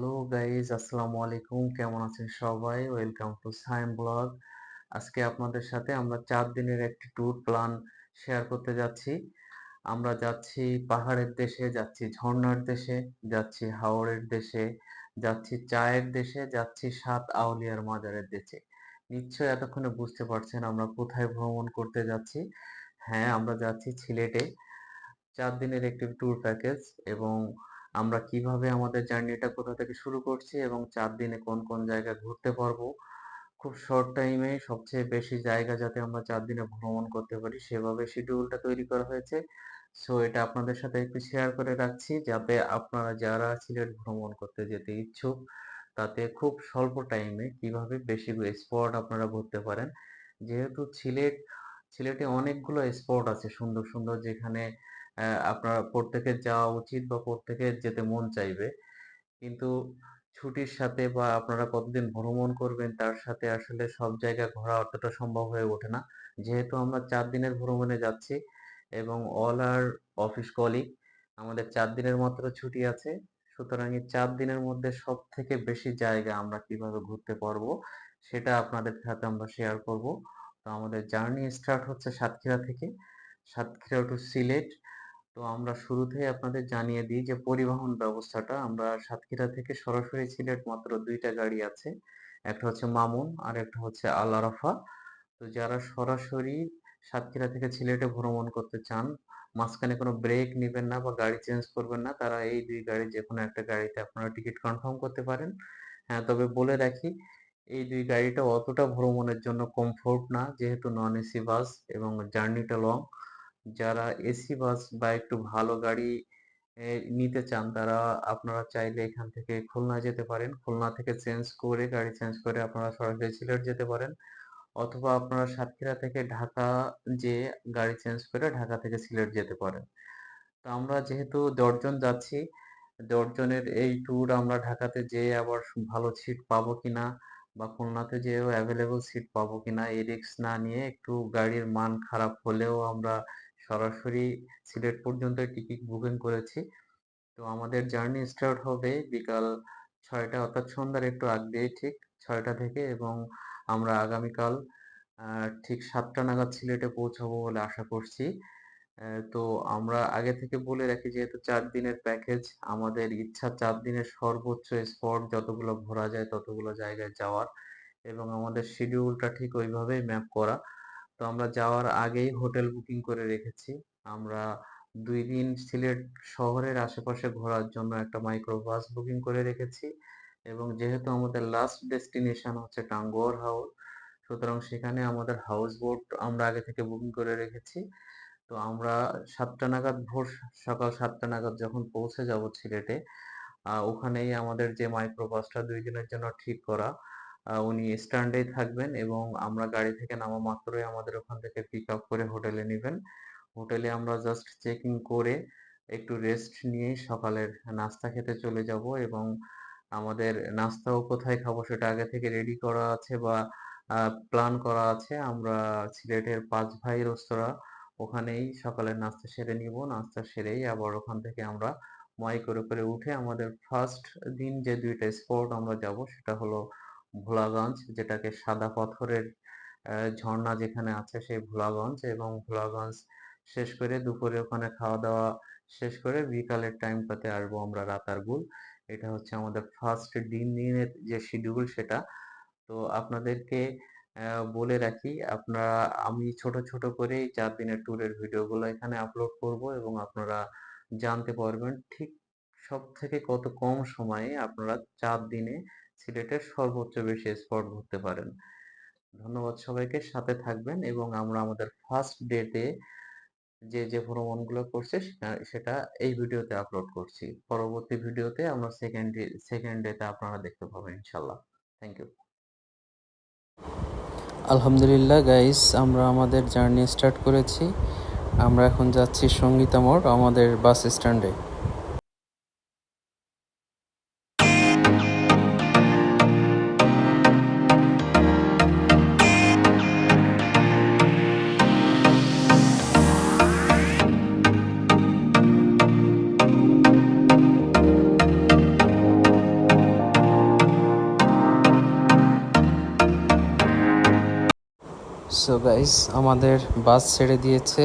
Hello guys আসসালামু আলাইকুম। কেমন আছেন সবাই? ওয়েলকাম টু সাইম ব্লগ আজকে আপনাদের সাথে আমরা চার দিনের একটি ট্যুর প্ল্যান শেয়ার করতে যাচ্ছি। আমরা যাচ্ছি পাহাড়ের দেশে, যাচ্ছি ঝর্ণার দেশে, যাচ্ছি হাওরের দেশে, যাচ্ছি চায়ের দেশে, যাচ্ছি সাত আউলিয়ার মাজারের দেশে। নিশ্চয়ই এতক্ষণে বুঝতে পারছেন আমরা কোথায় ভ্রমণ করতে যাচ্ছি। হ্যাঁ আমরা যাচ্ছি সিলেটে। চার দিনের একটি ট্যুর প্যাকেজ এবং আমরা কীভাবে আমাদের জার্নিটা কোথা থেকে শুরু করছি এবং চার দিনে কোন কোন জায়গা ঘুরতে পারব? খুব শর্ট টাইমে সবচেয়ে বেশি জায়গা যাতে আমরা চার দিনে ভ্রমণ করতে পারি, সেভাবে শিডিউলটা তৈরি করা হয়েছে। সো এটা আপনাদের সাথে একটু শেয়ার করে রাখছি যাতে আপনারা যারা সিলেট ভ্রমণ করতে যেতে ইচ্ছুক, তাতে খুব স্বল্প টাইমে কীভাবে বেশি স্পট আপনারা ঘুরতে পারেন। যেহেতু সিলেট, সিলেটে অনেকগুলো স্পট আছে সুন্দর সুন্দর যেখানে আপনার প্রত্যেকের যাওয়া উচিত বা প্রত্যেকের যেতে মন চাইবে। কিন্তু ছুটির সাথে বা আপনারা কতদিন ভ্রমণ করবেন, তার সাথে আসলে সব জায়গা ঘোরা অতটা সম্ভব হয়ে ওঠে না। যেহেতু আমরা চার দিনের ভ্রমণে যাচ্ছি এবং অল আর অফিস কলিগ আমাদের চার দিনের মাত্র ছুটি আছে, সুতরাং এই চার দিনের মধ্যে সব থেকে বেশি জায়গা আমরা কীভাবে ঘুরতে পারব, সেটা আপনাদের সাথে আমরা শেয়ার করব। তো আমাদের জার্নি স্টার্ট হচ্ছে সাতক্ষীরা থেকে, সাতক্ষীরা টু সিলেট। তো আমরা শুরুতেই আপনাদের জানিয়ে দিই যে পরিবহন ব্যবস্থাটা আমরা সাতক্ষীরা থেকে সরাসরি সিলেট মাত্র দুইটা গাড়ি আছে। একটা হচ্ছে মামুন আর একটা হচ্ছে আল আরাফা। তো যারা সরাসরি সাতক্ষীরা থেকে সিলেটে ভ্রমণ করতে চান, মাঝখানে কোনো ব্রেক নেবেন না বা গাড়ি চেঞ্জ করবেন না, তারা এই দুই গাড়ি যে কোনো একটা গাড়িতে আপনারা টিকিট কনফার্ম করতে পারেন। হ্যাঁ তবে বলে রাখি, এই দুই গাড়িটা অতটা ভ্রমণের জন্য কমফোর্ট না, যেহেতু নন এসি বাস এবং জার্নিটা লং। যারা এসি বাস বা একটু ভালো গাড়ি নিতে চান, তারা আপনারা চাইলে এখান থেকে খুলনা যেতে পারেন। খুলনা থেকে চেঞ্জ করে, গাড়ি চেঞ্জ করে আপনারা সরাসরি সিলেট যেতে পারেন। অথবা আপনারা সাতক্ষীরা থেকে ঢাকা যে গাড়ি চেঞ্জ করে ঢাকা থেকে সিলেট যেতে পারেন। তো আমরা যেহেতু দশজন যাচ্ছি, দশজনের এই ট্যুর আমরা ঢাকাতে যেয়ে আবার ভালো সিট পাবো কিনা বা খুলনাতে যেয়েও অ্যাভেলেবল সিট পাবো কিনা, এই রিস্ক না নিয়ে একটু গাড়ির মান খারাপ হলেও আমরা সরাসরি সিলেট পর্যন্ত টিকিট বুকিং করেছি। তো আমাদের জার্নি স্টার্ট হবে বিকাল ছয়টা, অর্থাৎ সন্ধ্যার একটু আগ দিয়ে ঠিক ছয়টা থেকে এবং আমরা আগামীকাল ঠিক সাতটা নাগাদ সিলেটে পৌঁছাবো বলে আশা করছি। তো আমরা আগে থেকে বলে রাখি যেহেতু চার দিনের প্যাকেজ আমাদের ইচ্ছা চার দিনের সর্বোচ্চ স্পট যতগুলো ঘোরা যায় ততগুলো জায়গায় যাওয়ার এবং আমাদের শিডিউলটা ঠিক ওইভাবেই ম্যাপ করা। তো আমরা যাওয়ার আগেই হোটেল বুকিং করে রেখেছি। আমরা দুই দিন সিলেট শহরের আশেপাশে ঘোরার জন্য একটা মাইক্রো বাস বুকিং করে রেখেছি এবং যেহেতু আমাদের লাস্ট ডেস্টিনেশন হচ্ছে টাঙ্গুয়ার হাউস সুতরাং সেখানে আমাদের হাউস বোট আমরা আগে থেকে বুকিং করে রেখেছি। তো আমরা সাতটা নাগাদ ভোর সকাল সাতটা নাগাদ যখন পৌঁছে যাব সিলেটে ওখানেই আমাদের যে মাইক্রো বাসটা দুই দিনের জন্য ঠিক করা উনি স্ট্যান্ডেই থাকবেন এবং আমরা গাড়ি থেকে নামা মাত্রই আমাদের ওখান থেকে পিক আপ করে হোটেলে নেবেন। হোটেলে আমরা জাস্ট চেকিং করে একটু রেস্ট নিয়ে সকালের নাস্তা খেতে চলে যাব এবং আমাদের নাস্তাও কোথায় খাব সেটা আগে থেকে রেডি করা আছে বা প্ল্যান করা আছে। আমরা সিলেটের পাঁচ ভাই রেস্তোরাঁ ওখানেই সকালের নাস্তা সেরে নিব। নাস্তা সেরেই আবার ওখান থেকে আমরা ময় করে করে উঠে আমাদের ফার্স্ট দিন যে দুইটা স্পট আমরা যাব সেটা হলো ভোলাগঞ্জ, যেটাকে সাদা পাথরের ঝর্ণা যেখানে আছে সেই ভোলাগঞ্জ এবং ভোলাগঞ্জ শেষ করে দুপুরে ওখানে খাওয়া দাওয়া শেষ করে বিকালের টাইমটাতে আসব আমরা রাতারগুল। এটা হচ্ছে আমাদের ফার্স্ট দিন দিনের যে শিডিউল সেটা। তো আপনাদেরকে বলে রাখি, আপনারা, আমি ছোট ছোট করে চার দিনের ট্যুরের ভিডিওগুলো এখানে আপলোড করব এবং আপনারা জানতে পারবেন ঠিক সব থেকে কত কম সময়ে আপনারা চার দিনে সিলেটের সর্বোচ্চ বেশি স্পট ঘুরতে পারেন। ধন্যবাদ সবাইকে, সাথে থাকবেন এবং আমরা আমাদের ফার্স্ট ডেতে যে যে ভ্রমণগুলো করছে সেটা- এই ভিডিওতে আপলোড করছি। পরবর্তী ভিডিওতে আমরা সেকেন্ড সেকেন্ড ডেতে আপনারা দেখতে পাবেন ইনশাল্লাহ থ্যাংক ইউ আলহামদুলিল্লাহ গাইস আমরা আমাদের জার্নি স্টার্ট করেছি। আমরা এখন যাচ্ছি সঙ্গীতা মোড়, আমাদের বাস স্ট্যান্ডে সো গাইস আমাদের বাস ছেড়ে দিয়েছে।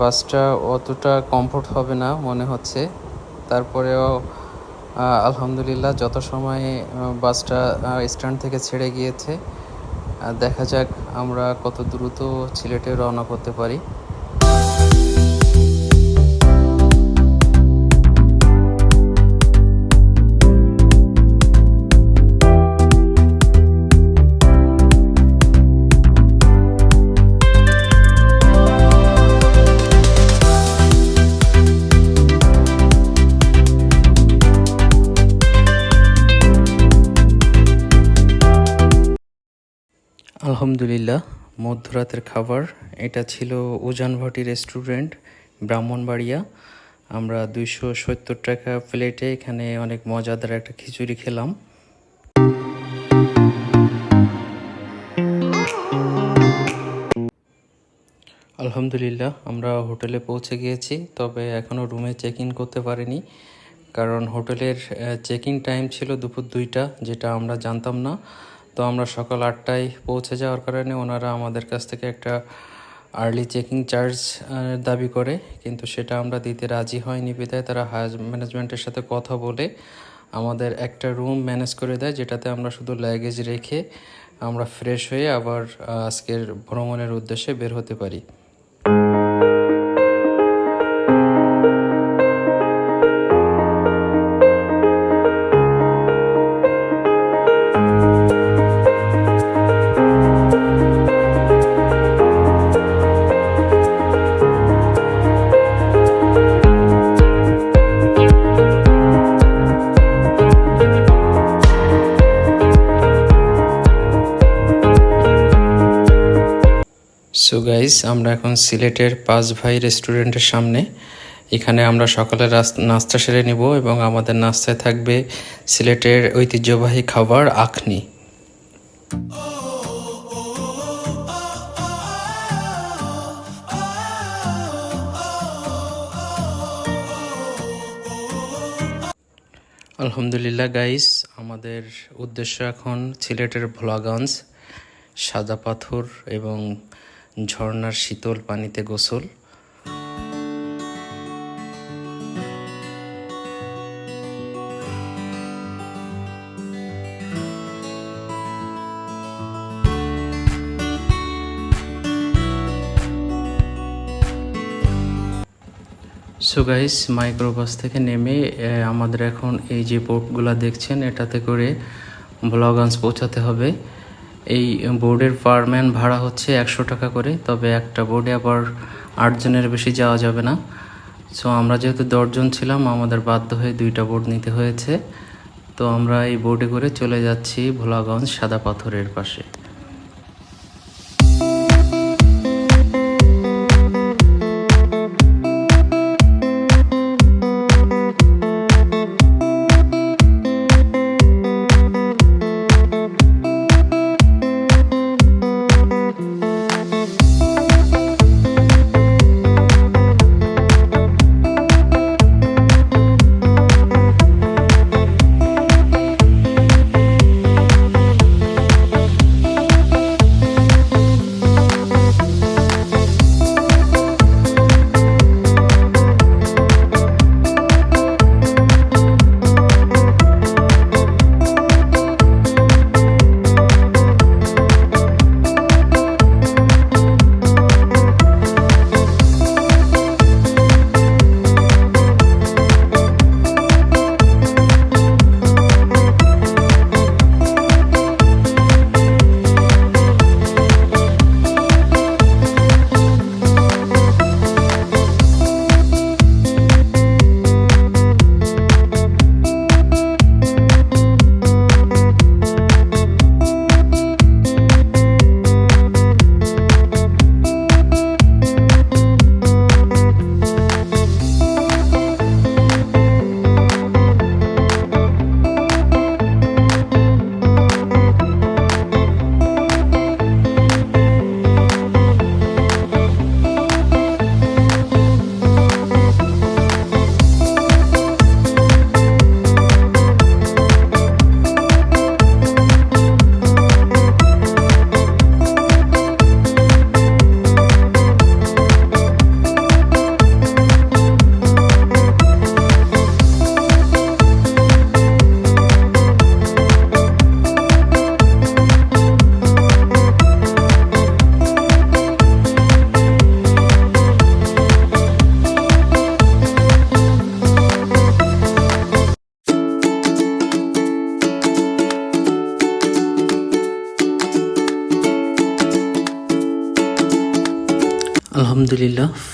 বাসটা অতটা কমফোর্ট হবে না মনে হচ্ছে। তারপরেও আলহামদুলিল্লাহ যত সময়ে বাসটা স্ট্যান্ড থেকে ছেড়ে গিয়েছে দেখা যাক আমরা কত দ্রুত সিলেটে রওনা করতে পারি। আলহামদুলিল্লাহ, মধ্যরাতের খাবার। এটা ছিল উজানভাটি রেস্টুরেন্ট, ব্রাহ্মণবাড়িয়া। আমরা দুইশো সত্তর টাকা প্লেটে এখানে অনেক মজাদার একটা খিচুড়ি খেলাম। আলহামদুলিল্লাহ, আমরা হোটেলে পৌঁছে গিয়েছি, তবে এখনও রুমে চেক ইন করতে পারিনি। কারণ হোটেলের চেক ইন টাইম ছিল দুপুর দুইটা, যেটা আমরা জানতাম না। তো আমরা সকাল আটটায় পৌঁছে যাওয়ার কারণে ওনারা আমাদের কাছ থেকে একটা আর্লি চেকিং চার্জ দাবি করে। কিন্তু সেটা আমরা দিতে রাজি হয়নি বিদায় তারা হাজ ম্যানেজমেন্টের সাথে কথা বলে আমাদের একটা রুম ম্যানেজ করে দেয়, যেটাতে আমরা শুধু লাগেজ রেখে আমরা ফ্রেশ হয়ে আবার আজকের ভ্রমণের উদ্দেশ্যে বের হতে পারি। সো গাইস আমরা এখন সিলেটের পাঁচ ভাই রেস্টুরেন্টের সামনে। এখানে আমরা সকালে নাস্তা সেরে নিব এবং আমাদের নাস্তায় থাকবে সিলেটের ঐতিহ্যবাহী খাবার আখনি। আলহামদুলিল্লাহ গাইস আমাদের উদ্দেশ্য এখন সিলেটের ভোলাগঞ্জ, সাদা পাথর এবং ঝর্ণার শীতল পানিতে গোসল। সো গাইস মাইক্রোবাস থেকে নেমে আমাদের এখন এই যে বোটগুলো দেখছেন, এটাতে করে ভোলাগঞ্জ পৌঁছাতে হবে। এই বোর্ডের পার ম্যান ভাড়া হচ্ছে একশো টাকা করে, তবে একটা বোর্ডে আবার আটজনের বেশি যাওয়া যাবে না। সো আমরা যেহেতু দশজন ছিলাম, আমাদের বাধ্য হয়ে দুইটা বোর্ড নিতে হয়েছে। তো আমরা এই বোর্ডে করে চলে যাচ্ছি ভোলাগঞ্জ সাদা পাথরের পাশে।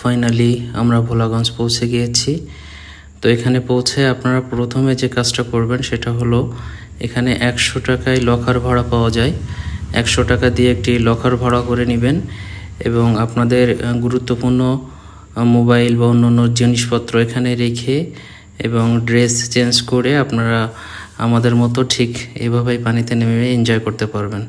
ফাইনালি আমরা ভোলাগঞ্জ পৌঁছে গিয়েছি। তো এখানে পৌঁছে আপনারা প্রথমে যে কাজটা করবেন সেটা হলো এখানে একশো টাকায় লকার ভাড়া পাওয়া যায়। একশো টাকা দিয়ে একটি লকার ভাড়া করে নেবেন এবং আপনাদের গুরুত্বপূর্ণ মোবাইল বা অন্যান্য জিনিসপত্র এখানে রেখে এবং ড্রেস চেঞ্জ করে আপনারা আমাদের মতো ঠিক এভাবেই পানিতে নেমে এনজয় করতে পারবেন।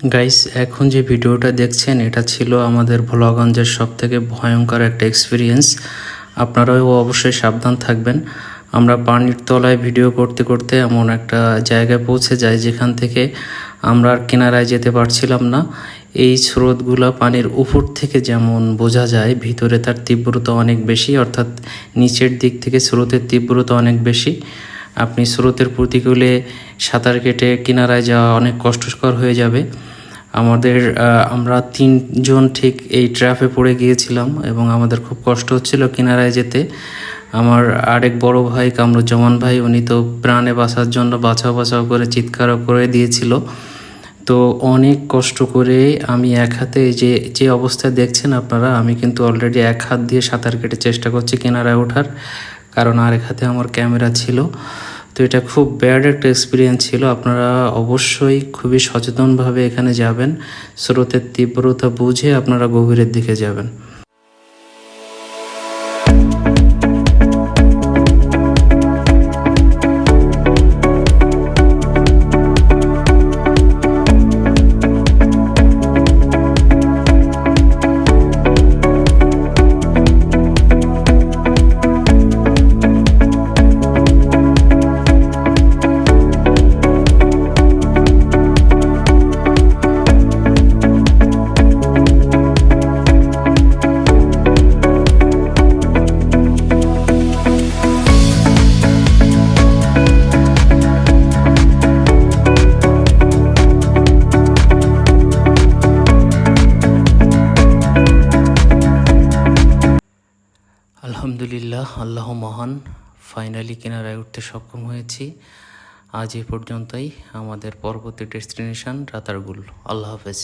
গাইস এখন যে ভিডিওটা দেখছেন, এটা ছিল আমাদের ভোলাগঞ্জের সব থেকে ভয়ঙ্কর একটা এক্সপিরিয়েন্স আপনারাও অবশ্যই সাবধান থাকবেন। আমরা পানির তলায় ভিডিও করতে করতে এমন একটা জায়গায় পৌঁছে যাই, যেখান থেকে আমরা আর কিনারায় যেতে পারছিলাম না। এই স্রোতগুলো পানির উপর থেকে যেমন বোঝা যায়, ভিতরে তার তীব্রতা অনেক বেশি, অর্থাৎ নিচের দিক থেকে স্রোতের তীব্রতা অনেক বেশি। আপনি স্রোতের প্রতিকূলে সাঁতার কেটে কিনারায় যাওয়া অনেক কষ্টকর হয়ে যাবে। আমাদের আমরা তিনজন ঠিক এই ট্র্যাফে পড়ে গিয়েছিলাম এবং আমাদের খুব কষ্ট হচ্ছিল কিনারায় যেতে। আমার আরেক বড় ভাই কামরুজ্জামান ভাই, উনি তো প্রাণে বাঁচার জন্য বাঁচাও বাঁচাও করে চিৎকারও করে দিয়েছিল। তো অনেক কষ্ট করে আমি এক হাতে যে যে অবস্থায় দেখছেন আপনারা, আমি কিন্তু অলরেডি এক হাত দিয়ে সাঁতার কেটে চেষ্টা করছি কিনারায় ওঠার। কারণ আর হাতে আমার ক্যামেরা ছিল। তো এটা খুব ব্যাড একটা এক্সপিরিয়েন্স ছিল। আপনারা অবশ্যই খুবই সচেতনভাবে এখানে যাবেন। স্রোতের তীব্রতা বুঝে আপনারা গভীরের দিকে যাবেন। ফাইনালি কিনারায় উঠতে সক্ষম হয়েছি। আজ এ পর্যন্তই। আমাদের পরবর্তী ডেস্টিনেশন রাতারগুল। আল্লাহ হাফেজ।